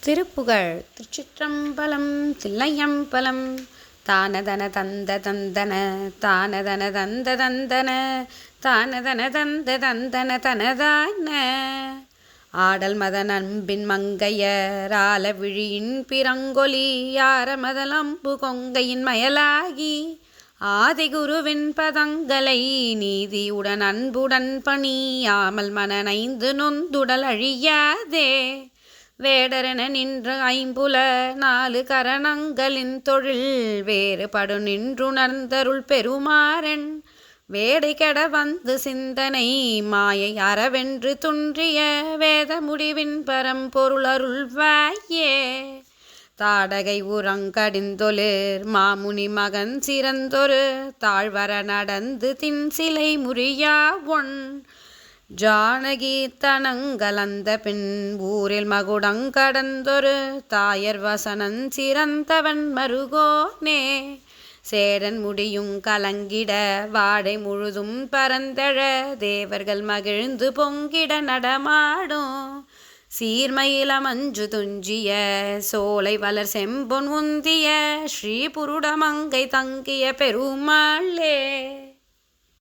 திருப்புகழ். திருச்சிற்றம்பலம் தில்லையம்பலம். தானதன தந்த தந்தன தானதன தந்த தந்தன தானதன தந்த தந்தன தனதான. ஆடல் மத அன்பின் மங்கையர் ஆல விழியின் பிறங்கொலி யார மதலம்பு கொங்கையின் மயலாகி ஆதிகுருவின் பதங்களை நீதியுடன் அன்புடன் பணியாமல் மனனைந்து நொந்துடல் அழியாதே. வேடரென நின்ற ஐம்புல நாலு கரணங்களின் தொழில் வேறுபடு நின்றுணர்ந்தருள் பெருமாறன். வேடை கெட வந்து சிந்தனை மாயை அறவென்று துன்றிய வேத முடிவின் பரம்பொருள் அருள்வாயே. தாடகை உறங்கடிந்தொலிர் மாமுனி மகன் சிறந்தொரு தாழ்வர நடந்து தின் சிலை முறியா ஒன். ஜானகி பின்பூரில் பின் ஊரில் மகுடங்கடந்தொரு தாயர் வசனன் சிறந்தவன் மருகோனே. சேரன் முடியும் கலங்கிட வாடை முழுதும் பரந்தழ தேவர்கள் மகிழ்ந்து பொங்கிட நடமாடும். சீர்மயில மஞ்சு துஞ்சிய சோலை வளர் செம்பொன் உந்திய ஸ்ரீபுருடமங்கை தங்கிய பெருமாளே.